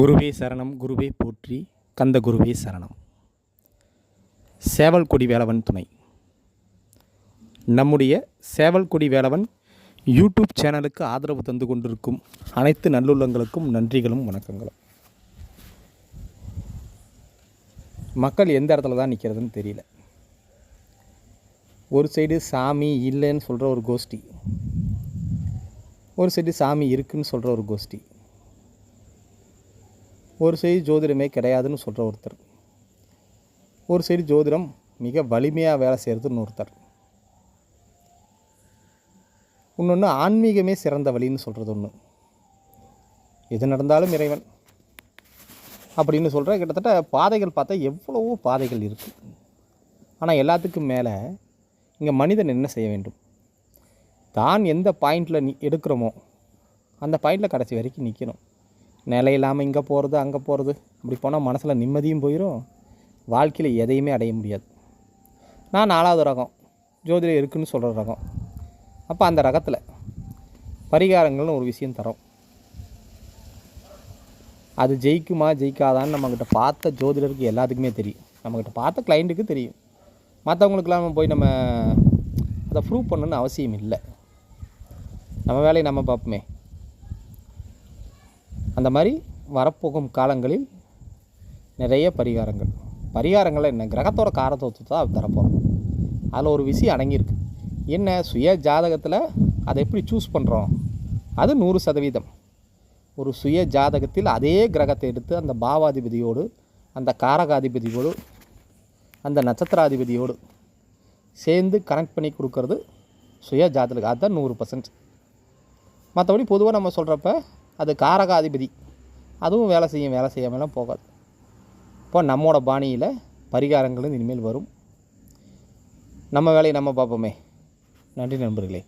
குருவே சரணம் குருவே போற்றி கந்த குருவே சரணம். சேவல் கொடி வேலவன் துணை. நம்முடைய சேவல் கொடி வேலவன் யூடியூப் சேனலுக்கு ஆதரவு தந்து கொண்டிருக்கும் அனைத்து நல்லுள்ளங்களுக்கும் நன்றிகளும் வணக்கங்களும். மக்கள் எந்த இடத்துல தான் நிற்கிறதுன்னு தெரியல. ஒரு சைடு சாமி இல்லைன்னு சொல்கிற ஒரு கோஷ்டி. ஒரு சைடு சாமி இருக்குன்னு சொல்கிற ஒரு கோஷ்டி. ஒரு சைடு ஜோதிடமே கிடையாதுன்னு சொல்கிற ஒருத்தர். ஒரு சைடு ஜோதிடம் மிக வலிமையாக வேலை செய்கிறதுன்னு ஒருத்தர். இன்னொன்று ஆன்மீகமே சிறந்த வழின்னு சொல்கிறது ஒன்று எது நடந்தாலும் இறைவன் அப்படின்னு சொல்கிற கிட்டத்தட்ட பாதைகள் பார்த்தா எவ்வளவோ பாதைகள் இருக்குது ஆனால் எல்லாத்துக்கும் மேலே இங்கே மனிதன் என்ன செய்ய வேண்டும்? தான் எந்த பாயிண்டில் நி எடுக்கிறோமோ அந்த பாயிண்டில் கடைசி வரைக்கும் நிற்கணும் நிலை இல்லாமல் இங்கே போகிறது அங்கே போகிறது அப்படி போனால் மனசில் நிம்மதியும் போயிடும் வாழ்க்கையில் எதையுமே அடைய முடியாது. நான் நாலாவது ரகம். ஜோதிடம் இருக்குன்னு சொல்கிற ரகம். அப்போ அந்த ரகத்தில் பரிகாரங்கள்னு ஒரு விஷயம் தரோம். அது ஜெயிக்குமா ஜெயிக்காதான்னு நம்மக்கிட்ட பார்த்த ஜோதிடருக்கு எல்லாத்துக்குமே தெரியும். நம்மக்கிட்ட பார்த்த கிளைண்ட்டுக்கு தெரியும். மற்றவங்களுக்கெல்லாம் நம்ம போய் நம்ம அதை ப்ரூவ் பண்ணணுன்னு அவசியம் இல்லை. நம்ம வேலையை நம்ம பார்ப்போமே. அந்த மாதிரி வரப்போகும் காலங்களில் நிறைய பரிகாரங்கள். பரிகாரங்கள் என்ன? கிரகத்தோட காரத்துவத்தை தான் தரப்போகிறோம் அதில் ஒரு விஷயம் அடங்கியிருக்கு. என்ன? சுய ஜாதகத்தில் அதை எப்படி சூஸ் பண்ணுறோம் அது நூறு சதவீதம். ஒரு சுய ஜாதகத்தில் அதே கிரகத்தை எடுத்து அந்த பாவாதிபதியோடு அந்த காரகாதிபதியோடு அந்த நட்சத்திராதிபதியோடு சேர்ந்து கனெக்ட் பண்ணி கொடுக்கறது சுய ஜாதகம் அதுதான் நூறு பர்சன்ட் மற்றபடி பொதுவாக நம்ம சொல்கிறப்ப அது காரகாதிபதி. அதுவும் வேலை செய்யும் வேலை செய்யாமலாம் போகாது. இப்போ நம்மோட பாணியில் பரிகாரங்களும் இனிமேல் வரும். நம்ம வேலையை நம்ம பார்ப்போமே. நன்றி நண்பர்களே.